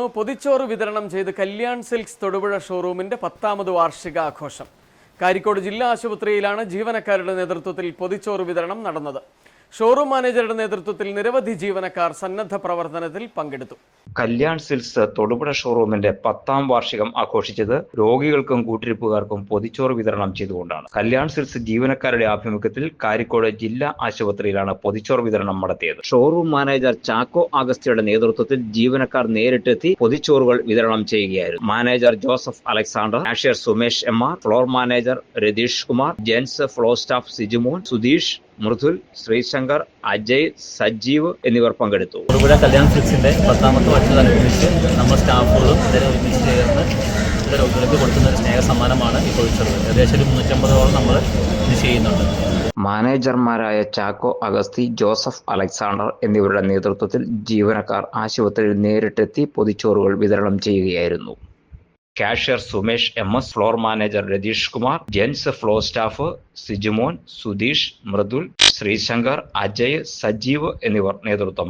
പൊതിച്ചോറ് വിതരണം ചെയ്ത് കല്യാൺ സിൽക്സ് തൊടുപുഴ ഷോറൂമിന്റെ പത്താമത് വാർഷികാഘോഷം. കാരിക്കോട് ജില്ലാ ആശുപത്രിയിലാണ് ജീവനക്കാരുടെ നേതൃത്വത്തിൽ പൊതിച്ചോറ് വിതരണം നടന്നത്. ഷോറൂം മാനേജറുടെ നേതൃത്വത്തിൽ നിരവധി ജീവനക്കാർ സന്നദ്ധ പ്രവർത്തനത്തിൽ പങ്കെടുത്തു. കല്യാൺ സിൽസ് തൊടുപുഴ ഷോറൂമിന്റെ പത്താം വാർഷികം ആഘോഷിച്ചത് രോഗികൾക്കും കൂട്ടിരിപ്പുകാർക്കും പൊതിച്ചോറ് വിതരണം ചെയ്തുകൊണ്ടാണ്. കല്യാൺ സിൽസ് ജീവനക്കാരുടെ ആഭിമുഖ്യത്തിൽ കാരിക്കോട് ജില്ലാ ആശുപത്രിയിലാണ് പൊതിച്ചോറ് വിതരണം നടത്തിയത്. ഷോറൂം മാനേജർ ചാക്കോ അഗസ്ത്യയുടെ നേതൃത്വത്തിൽ ജീവനക്കാർ നേരിട്ടെത്തി പൊതിച്ചോറുകൾ വിതരണം ചെയ്യുകയായിരുന്നു. Manager Joseph Alexander cashier Sumesh M R floor manager Ratheesh Kumar gents floor staff Sijumon Sudheesh Mridul Sreesankar Ajay Sajeev എന്നിവർ പങ്കെടുത്തു. തൊടുപുഴ കല്യാൺ സിക്സിന്റെ പത്താമത്തെ വർഷത്തോടനുബന്ധിച്ച് നമ്മൾ സ്റ്റാഫുകളും അതിനെ ഒരുമിച്ച് ചേർന്ന് ഇവിടെ രോഗികൾക്ക് കൊടുക്കുന്ന ഒരു സ്നേഹ സമ്മാനമാണ് ഈ ഏകദേശം ഒരു മുന്നൂറ്റമ്പതോളം നമ്മൾ ഇത് ചെയ്യുന്നുണ്ട്. മാനേജർമാരായ ചാക്കോ അഗസ്തി ജോസഫ് അലക്സാണ്ടർ എന്നിവരുടെ നേതൃത്വത്തിൽ ജീവനക്കാർ ആശുപത്രിയിൽ നേരിട്ടെത്തി പൊതിച്ചോറുകൾ വിതരണം ചെയ്യുകയായിരുന്നു. Cashier Sumesh M S floor manager Ratheesh Kumar gents floor staff Sijumon Sudheesh Mridul Sreesankar Ajay Sajeev എന്നിവർ നേതൃത്വം.